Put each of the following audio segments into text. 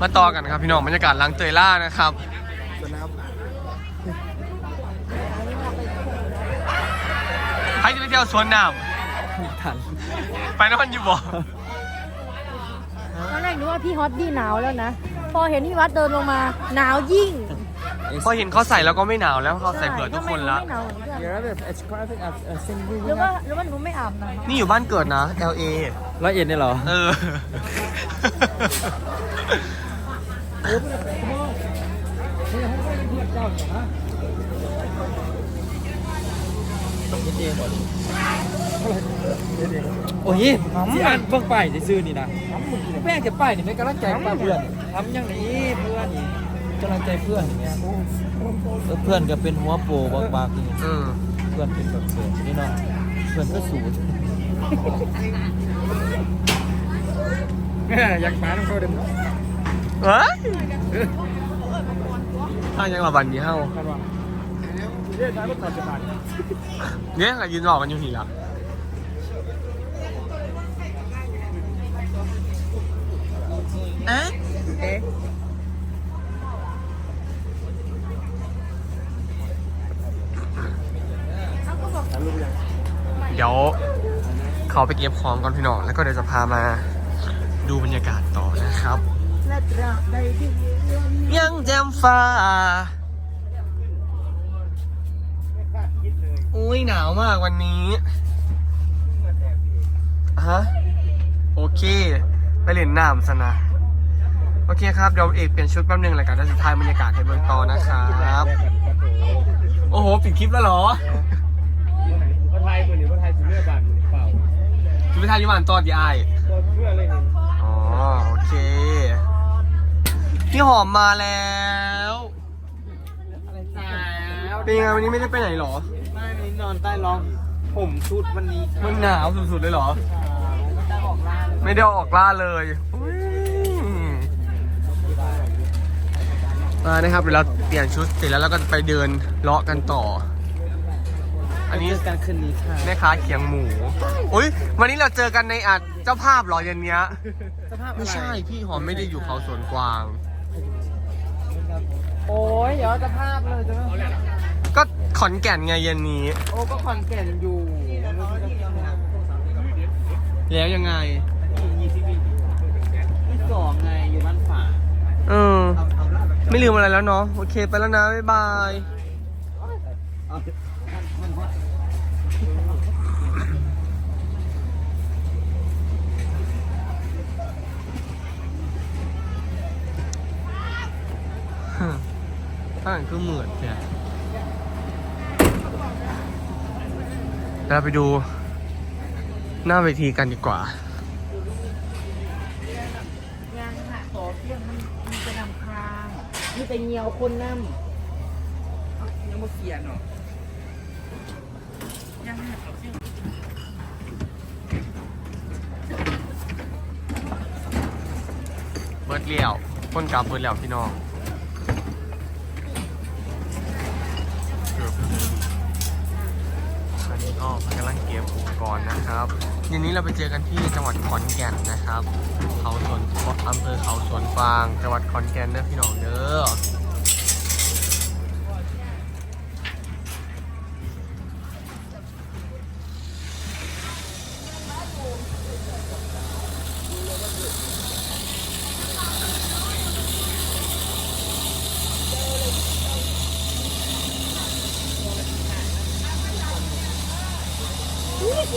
มาต่อกันครับพี่น้องบรรยากาศหลังเตยล่านะครับใครจะไปเที่ยวสวนน้ทันำไปนอนอยู่บ่ตอนแรกนึกว่าพี่ฮอตดี้หนาวแล้วนะ พอเห็นพี่วัดเดินลงมาหนาวยิ่งพอเห็นเขาใส่แล้วก็ไม่หนาวแล้วเขาใส่เผื่อทุกคนละทำไมหนูไม่หนาวเหมือนเพื่อนเดี๋ยวเราแบบ describing a a single หรือว่าหรือว่าหนูไม่อาบน้ำนี่อยู่บ้านเกิดนะ LA ร้อยเอ็ดเนี่ยเหรอ เออ โอ้ยที่อ่านเบิ่งป้ายซื้อๆนี่นะแม่งจะป้ายนี่ไม่กำลังใจป้าเพื่อนทำอย่างนี้เพื่อนนี่กำลังใจเพื่อนอย่างเงี้ยเออเพื่อนก็เป็นหัวโปบากๆนี่เออเพื่อนเป็นแบบเสือนี่เนาะเพื่อนก็สูดอยากมาต้องเข้าเดิม เฮ้ยถ้ายังมาบันนี้เฮ้ากันว่าเรื่องท้ายรถตัดจะผ่านเนี่ยก็ยืนรอกันอยู่ทีละเอ๊ะเอ๊ะเดี๋ยวเขาไปเก็บของก่อนพี่น้องแล้วก็เดี๋ยวจะพามาดูบรรยากาศต่อนะครับ และตราบใดที่ยังแจ่มฟ้า อุ้ยหนาวมากวันนี้ ฮะ โอเค ไปเล่นน้ำซะนะ โอเคครับ เดี๋ยวเอกเปลี่ยนชุดแป๊บนึงแล้วกันแล้วสุดท้ายบรรยากาศให้เบิ่งต่อนะครับ โอ้โห ปิดคลิปแล้วเหรอพระไทยคนนี้พระไทยสิเลือกบัตรเปล่าชุดไปทายยี่หวานตอนดีไอ พี่หอมมาแล้วอะไรจ้าเป็นยังไงวันนี้ไม่ได้ไปไหนเหรอไม่นี่นอนใต้รอง ผมชุดวันนี้มันหนาวสุดๆเลยเหรอจะออกร้านไม่ได้ออกล่าเลยอุ๊ยมานะครับเดี๋ยวเราเปลี่ยนชุดเสร็จแล้วเราก็จะไปเดินเลาะกันต่อ อันนี้การคืนนี้ค่ะแม่ค้าเขียงหมู อุ้ย วันนี้เราเจอกันในอัดเจ้าภาพเหรอเย็นเนี้ย สภาพไม่ใช่ พี่หอมไม่ได้อยู่เขาสวนกวาง โอ้ยเดี๋ยวสภาพเลยจะไม่ก็ขอนแก่นไงเย็นนี้ โอ้ก็คอนแก่นอยู่แล้วยังไงที่สองไงอยู่บ้านฝาเออ ไม่ลืมอะไรแล้วเนาะโอเคไปแล้วนะ บ๊ายบาย ถ้าอย่างคือเหมือนเนี่ยเราไปดูหน้าเวทีกันดีกว่า ยังค่ะต่อเที่ยงมันมีแต่นำครางมีแต่เหนียวคนน้ยังไม่เขียนหรอเบิร์ดเลี้ยวคนกลับเบิร์ดเลี้ยวพี่น้องอันนี้ ก็กำลังเก็บอุปกรณ์นะครับเย็นนี้เราไปเจอกันที่จังหวัดขอนแก่นนะครับ เขาสวนอำเภอเขาสวนฟาง จังหวัดขอนแก่นเด้อพี่น้องเด้อ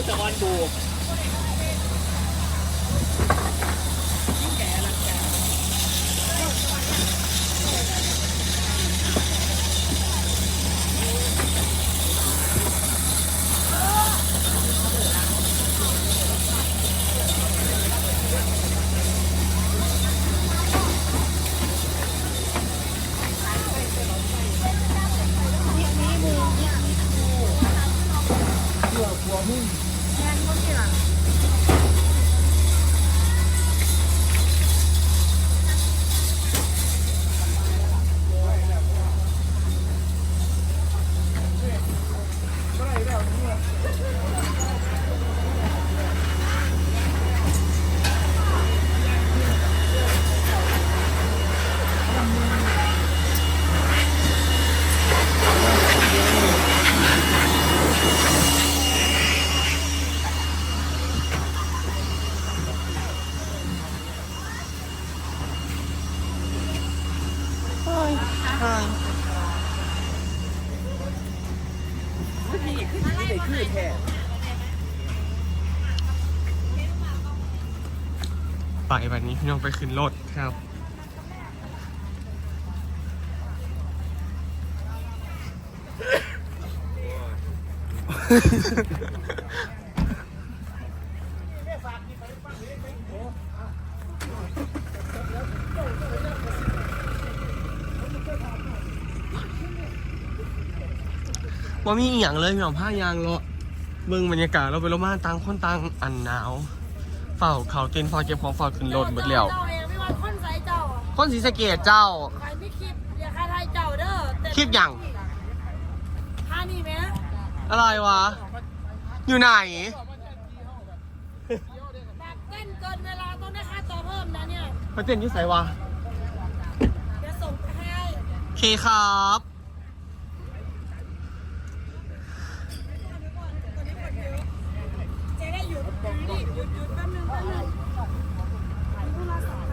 กูจะวันดู 確かに。 ไปวันนี้พี่น้องไปขึ้นรถครับว่ามีอีหยังเลยพี่น้องผ้ายางเลาะเบิ่งบรรยากาศเราไปโรมาต่างคนต่างอันหนาว เฝ้าเขาเต้นเฝ้าเก็บของเฝ้าขึ้นรถหมดแล้วเจ้าเองไม่ว่าคนใส่เจ้าอะคนศรีสะเกดเจ้า ใครไม่คิดอย่าคาไทยเจ้าเด้อเต้นคลิปหยัง ท่านี่ไหมอะไรวะ อยู่ไหน แบบเต้นเกินเวลาต้องได้ค่าตัวเพิ่มนะเนี่ยเขาเต้นอยุ่ไสวะ เดี๋ยวส่งไปให้ โอเคครับ เจ๊ได้หยุดนี่หยุดหยุดแป๊บนึงแป๊บนึง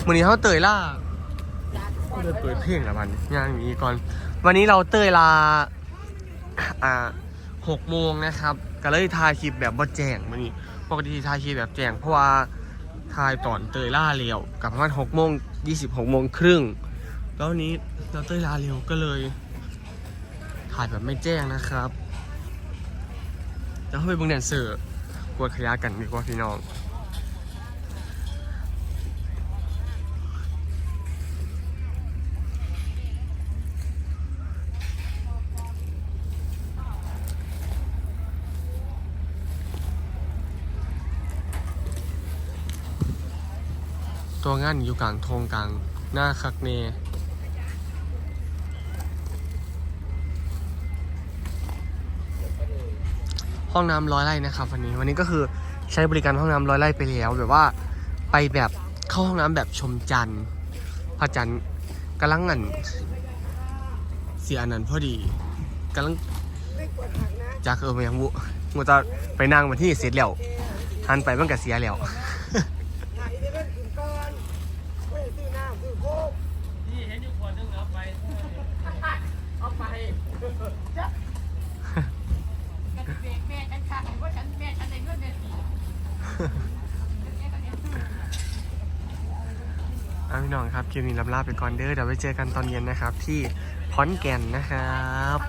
วันนี้เขาเตยล่าเดินเปิดเพลงละมันย่างนี้ก่อน วันนี้เราเตยลาอ่าหกโมงนะครับ ก็เลยถ่ายคลิปแบบบ่แจ้งวันนี้ปกติถ่ายคลิปแบบแจ้งเพราะว่าถ่ายตอนเตยล่าเร็วกับประมาณหกโมงยี่สิบหกโมงครึ่งแล้วนี้เราเตยลาเร็วก็เลย ถ่ายแบบไม่แจ้งนะครับแล้วเข้าไปเบึงแดนเซอร์กวดขยะกันดีกว่าพี่น้อง ตัวงานอยู่กลางทงกลางหน้าคักเนห้องน้ำร้อยไร่นะครับวันนี้วันนี้ก็คือใช้บริการห้องน้ำร้อยไร่ไปแล้วแบบว่าไปแบบเข้าห้องน้ำแบบชมจันทร์พระจันทร์กำลังงันเสียอันนั้นพอดีกำลังจากเออมายังบุมูจะไปนั่งมาที่เสร็จแล้วหันไปมันก็เสียแล้ว นี่เห็นอยู่คนนึงเอาไป เอาไป เอาพี่น้องครับคลิปนี้ลำลาไปก่อนเด้อเดี๋ยวไปเจอกันตอนเย็นนะครับ ที่พอนแก่นนะครับ